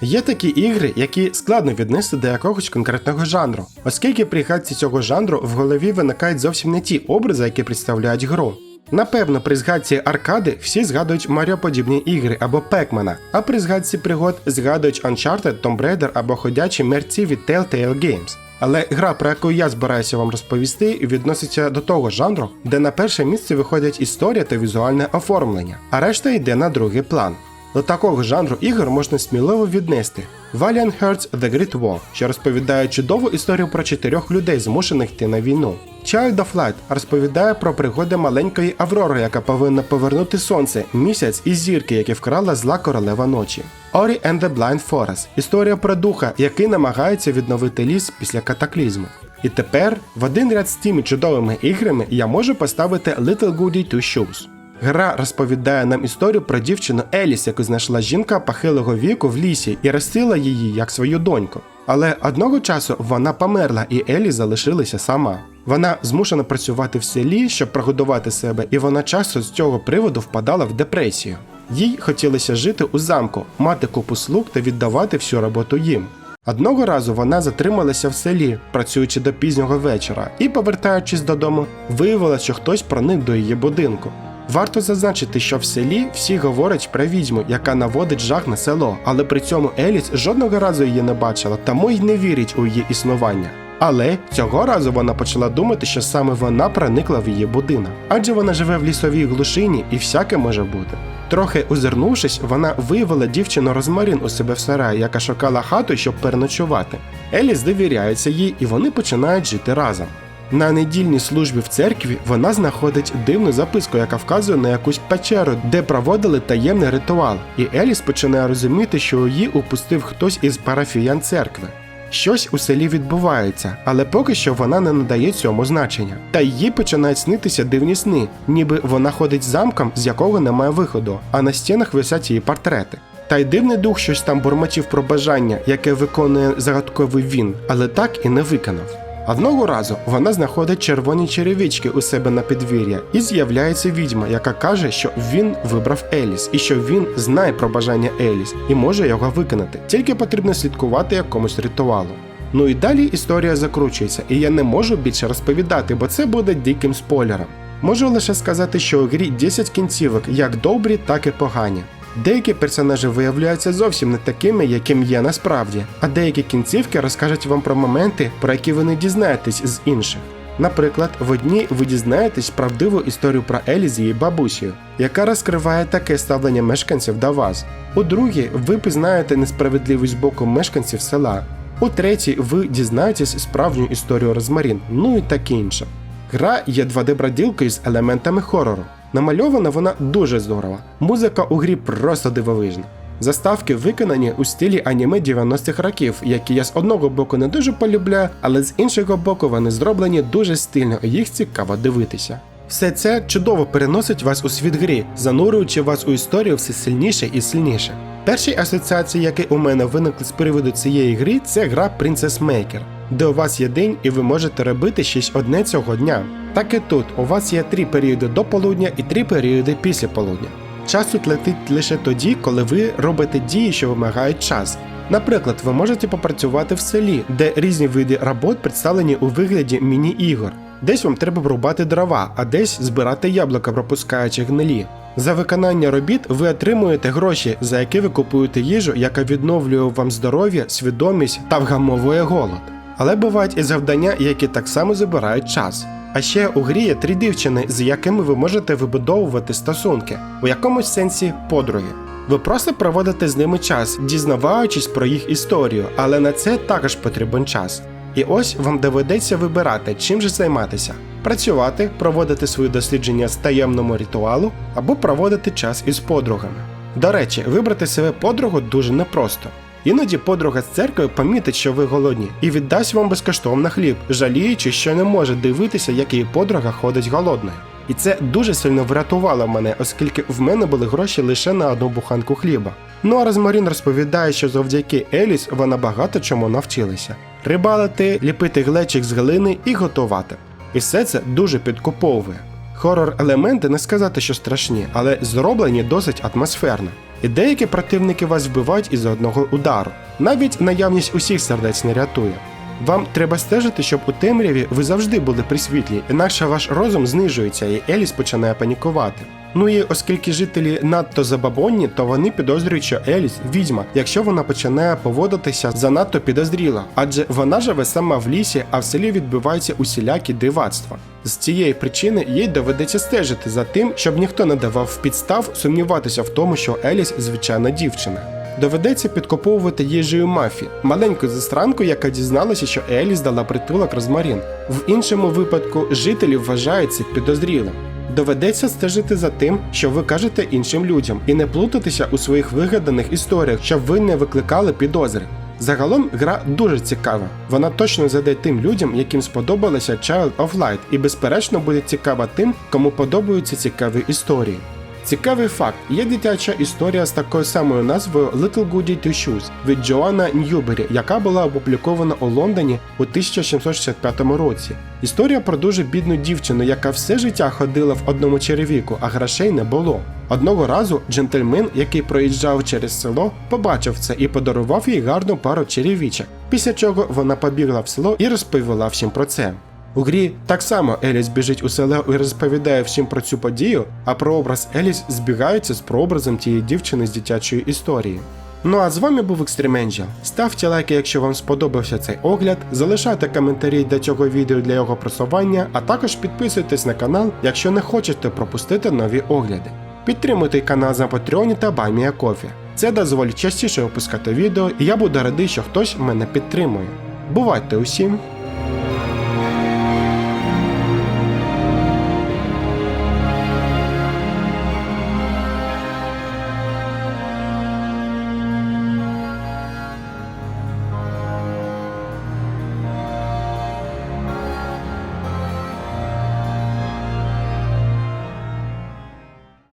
Є такі ігри, які складно віднести до якогось конкретного жанру, оскільки при гадці цього жанру в голові виникають зовсім не ті образи, які представляють гру. Напевно, при згадці аркади всі згадують Маріоподібні ігри або Пекмана, а при згадці пригод згадують Uncharted, Tomb Raider або ходячі мерці від Telltale Games. Але гра, про яку я збираюся вам розповісти, відноситься до того жанру, де на перше місце виходять історія та візуальне оформлення, а решта йде на другий план. До такого жанру ігор можна сміливо віднести Valiant Hearts The Great War, що розповідає чудову історію про чотирьох людей, змушених йти на війну. Child of Light розповідає про пригоди маленької Аврори, яка повинна повернути сонце, місяць і зірки, які вкрала зла королева ночі. Ori and the Blind Forest історія про духа, який намагається відновити ліс після катаклізму. І тепер в один ряд з тими чудовими іграми я можу поставити Little Goody Two Shoes. Гра розповідає нам історію про дівчину Еліс, яку знайшла жінка похилого віку в лісі і ростила її як свою доньку. Але одного часу вона померла, і Елі залишилася сама. Вона змушена працювати в селі, щоб прогодувати себе, і вона часто з цього приводу впадала в депресію. Їй хотілося жити у замку, мати купу слуг та віддавати всю роботу їм. Одного разу вона затрималася в селі, працюючи до пізнього вечора, і, повертаючись додому, виявила, що хтось проник до її будинку. Варто зазначити, що в селі всі говорять про відьму, яка наводить жах на село, але при цьому Еліс жодного разу її не бачила, тому й не вірить у її існування. Але цього разу вона почала думати, що саме вона проникла в її будинок, адже вона живе в лісовій глушині і всяке може бути. Трохи озирнувшись, вона виявила дівчину Розмарін у себе в сараї, яка шукала хату, щоб переночувати. Еліс довіряється їй, і вони починають жити разом. На недільній службі в церкві вона знаходить дивну записку, яка вказує на якусь печеру, де проводили таємний ритуал, і Еліс починає розуміти, що її упустив хтось із парафіян церкви. Щось у селі відбувається, але поки що вона не надає цьому значення. Та їй починають снитися дивні сни, ніби вона ходить замком, з якого немає виходу, а на стінах висять її портрети. Та й дивний дух щось там бурмотів про бажання, яке виконує загадковий він, але так і не виконав. Одного разу вона знаходить червоні черевички у себе на підвір'я, і з'являється відьма, яка каже, що він вибрав Еліс, і що він знає про бажання Еліс і може його виконати. Тільки потрібно слідкувати якомусь ритуалу. Ну і далі історія закручується, і я не можу більше розповідати, бо це буде диким спойлером. Можу лише сказати, що у грі 10 кінцівок, як добрі, так і погані. Деякі персонажі виявляються зовсім не такими, яким є насправді, а деякі кінцівки розкажуть вам про моменти, про які ви не дізнаєтесь з інших. Наприклад, в одній ви дізнаєтесь правдиву історію про Елі з її бабусею, яка розкриває таке ставлення мешканців до вас. У другій ви пізнаєте несправедливість боку мешканців села. У третій ви дізнаєтесь справжню історію Розмарін, ну і таке інше. Гра є 2D-броділкою з елементами хорору. Намальована вона дуже здорова. Музика у грі просто дивовижна. Заставки виконані у стилі аніме 90-х років, які я з одного боку не дуже полюбляю, але з іншого боку вони зроблені дуже стильно, і їх цікаво дивитися. Все це чудово переносить вас у світ грі, занурюючи вас у історію все сильніше і сильніше. Перші асоціації, які у мене виникли з приводу цієї гри, це гра Princess Maker, де у вас є день і ви можете робити щось одне цього дня. Так і тут у вас є три періоди до полудня і три періоди після полудня. Час тут летить лише тоді, коли ви робите дії, що вимагають час. Наприклад, ви можете попрацювати в селі, де різні види робот представлені у вигляді міні-ігор. Десь вам треба врубати дрова, а десь збирати яблука, пропускаючи гнилі. За виконання робіт ви отримуєте гроші, за які ви купуєте їжу, яка відновлює вам здоров'я, свідомість та вгамовує голод. Але бувають і завдання, які так само забирають час. А ще у грі є три дівчини, з якими ви можете вибудовувати стосунки, у якомусь сенсі подруги. Ви просто проводите з ними час, дізнаваючись про їх історію, але на це також потрібен час. І ось вам доведеться вибирати, чим же займатися: працювати, проводити свої дослідження з таємному ритуалу або проводити час із подругами. До речі, вибрати себе подругу дуже непросто. Іноді подруга з церкви помітить, що ви голодні, і віддасть вам безкоштовно хліб, жаліючи, що не може дивитися, як її подруга ходить голодною. І це дуже сильно врятувало мене, оскільки в мене були гроші лише на одну буханку хліба. Ну а Розмарін розповідає, що завдяки Еліс вона багато чому навчилася: рибалити, ліпити глечик з глини і готувати. І все це дуже підкуповує. Хорор елементи не сказати, що страшні, але зроблені досить атмосферно. І деякі противники вас вбивають із одного удару. Навіть наявність усіх сердець не рятує. Вам треба стежити, щоб у темряві ви завжди були при світлі, інакше ваш розум знижується і Еліс починає панікувати. Ну і оскільки жителі надто забабонні, то вони підозрюють, що Еліс відьма, якщо вона починає поводитися занадто підозріло, адже вона живе сама в лісі, а в селі відбуваються усілякі дивацтва. З цієї причини їй доведеться стежити за тим, щоб ніхто не давав підстав сумніватися в тому, що Еліс звичайна дівчина. Доведеться підкоповувати їжею мафі, маленьку застранку, яка дізналася, що Еліс дала притулок Розмарін. В іншому випадку жителі вважають це підозрілим. Доведеться стежити за тим, що ви кажете іншим людям, і не плутатися у своїх вигаданих історіях, щоб ви не викликали підозри. Загалом гра дуже цікава. Вона точно зайде тим людям, яким сподобалася Child of Light, і безперечно буде цікава тим, кому подобаються цікаві історії. Цікавий факт: є дитяча історія з такою самою назвою Little Goody Two Shoes від Джоанна Ньюбері, яка була опублікована у Лондоні у 1765 році. Історія про дуже бідну дівчину, яка все життя ходила в одному черевіку, а грошей не було. Одного разу джентльмен, який проїжджав через село, побачив це і подарував їй гарну пару черевічок. Після чого вона побігла в село і розповіла всім про це. У грі так само Еліс біжить у село і розповідає всім про цю подію, а прообраз Еліс збігається з прообразом тієї дівчини з дитячої історії. Ну а з вами був Angel. Ставте лайки, якщо вам сподобався цей огляд, залишайте коментарі для цього відео для його просування, а також підписуйтесь на канал, якщо не хочете пропустити нові огляди. Підтримуйте канал на Патреоні та Баймія.Кофі. Це дозволить частіше випускати відео, і я буду радий, що хтось мене підтримує. Бувайте усім!